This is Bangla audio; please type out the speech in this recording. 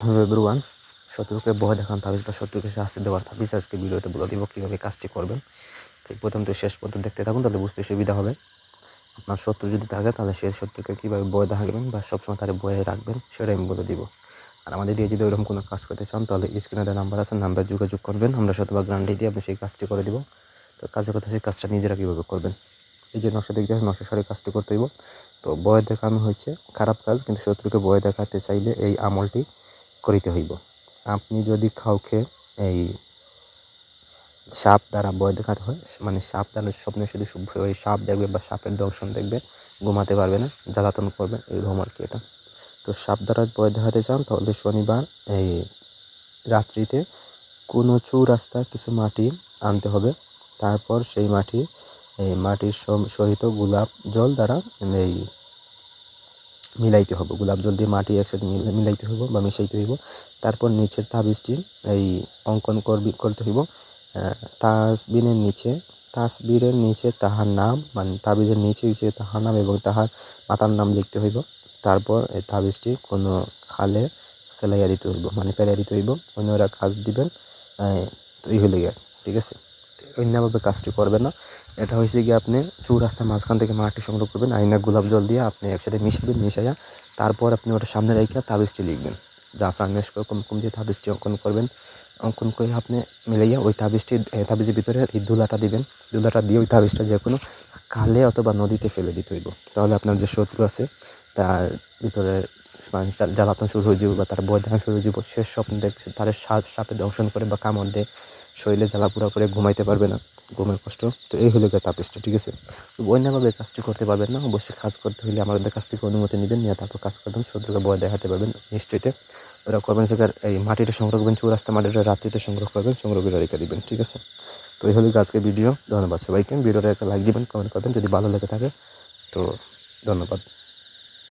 এভরিওয়ান শত্রুকে ভয় দেখান, তাবিজ বা শত্রুকে শাস্তি দেওয়ার তাবিজ আজকে ভিডিওতে বলে দিব কীভাবে কাজটি করবেন। তাই প্রথম তো শেষ পর্যন্ত দেখতে থাকুন, তাহলে বুঝতে সুবিধা হবে। আপনার শত্রু যদি থাকে, তাহলে সেই শত্রুকে কীভাবে ভয় দেখাবেন বা সবসময় তার ভয়ে রাখবেন সেটা আমি বলে দিব। আর আমাদের দিয়ে যদি ওইরকম কোনো কাজ করতে চান, তাহলে স্ক্রিনে নাম্বার আছে নাম্বার যোগাযোগ করবেন, আমরা শতভাগ গ্যারান্টি দিয়ে আপনি সেই কাজটি করে দিব। তো কাজের কথা সেই কাজটা নিজেরা কীভাবে করবেন? এই যে নকশা দেখতে হয় নকশা সারে কাজটি করতে হইব। তো ভয় দেখানো হয়েছে, খারাপ কাজ, কিন্তু শত্রুকে ভয় দেখাতে চাইলে এই আমলটি করিতে হইব। আপনি যদি কাউকে এই সাপ দ্বারা ভয় দেখাতে হয় মানে সাপ দ্বারা স্বপ্নে শুধু ওই সাপ দেখবে বা সাপের দর্শন দেখবে, ঘুমাতে পারবে না, জ্বালাতন করবে, এরকম আর কি এটা। তো সাপ দ্বারা ভয় দেখাতে চান, তাহলে শনিবার এই রাত্রিতে কোনো চৌরাস্তা, কিছু মাটি আনতে হবে। তারপর সেই মাটি, এই মাটির সহিত গোলাপ জল দ্বারা এই মিলাইতে হবে। গোলাপ জল দিয়ে মাটি একসাথে মিল- মিলাইতে হইব বা মিশাইতে হইব। তারপর নিচের তাবিজটি এই অঙ্কন করবি, করতে হইব। তাসবিনের নিচে, তাসবিরের নিচে তাহার নাম মানে তাবিজের নিচে হইছে তাহার নাম এবং তাহার মাতার নাম লিখতে হইব। তারপর এই তাবিজটি কোনো খালে ফেলাইয়া দিতে হইব মানে ফেলাইয়া দিতে হইব। অন্যরা কাজ দিবেন তো এই হলে গিয়ে, ঠিক আছে? অন্যভাবে কাজটি করবেন না। এটা হয়েছে গিয়ে আপনি চৌরাস্তার মাঝখান থেকে মাটি সংগ্রহ করবেন, আইনা গোলাপ জল দিয়ে আপনি একসাথে মিশাবেন, মিশাইয়া তারপর আপনি ওটা সামনে রেখে তাবিজটি লিখবেন। যা আপনার মেশ কম কম দিয়ে তাবিজটি অঙ্কন করবেন, অঙ্কন করে আপনি মিলাইয়া ওই তাবিজটি তাবিজের ভিতরে এই দুলাটা দিবেন। দুলাটা দিয়ে ওই তাবিজটা যে কোনো খালে অথবা নদীতে ফেলে দিতে হইব। তাহলে আপনার যে শত্রু আছে, তার ভিতরে জ্বালাতন শুরু হয়ে যাবে বা তার বয় দেখা শুরু হয়ে যাবে শেষ স্বপ্ন দেখছে তার সাপ সাপে দংশন করে বা কামড় দিয়ে শরীরে জ্বালা পুরা করে ঘুমাইতে পারবে না, ঘুমের কষ্ট। তো এই হলো গিয়ে তাপিসটা, ঠিক আছে? অন্যভাবে কাজটি করতে পারবেন না, অবশ্যই কাজ করতে হলে আমাদের কাছ থেকে অনুমতি নেবেন, নিয়ে তারপর কাজ করবেন শত্রুকে বয় দেখাতে পারবেন, নিশ্চয়ই ওরা করবেন সেখানে এই মাটিটা সংগ্রহ করবেন, চৌরাস্তা মাটিটা রাত্রিতে সংগ্রহ করবেন, সংগ্রহ করে রেখে দিবেন, ঠিক আছে? তো এই হলো গিয়ে আজকের ভিডিও, ধন্যবাদ সবাইকে। ভিডিওটা একটা লাইক দিবেন কমেন্ট করবেন, যদি ভালো লেগে থাকে, তো ধন্যবাদ।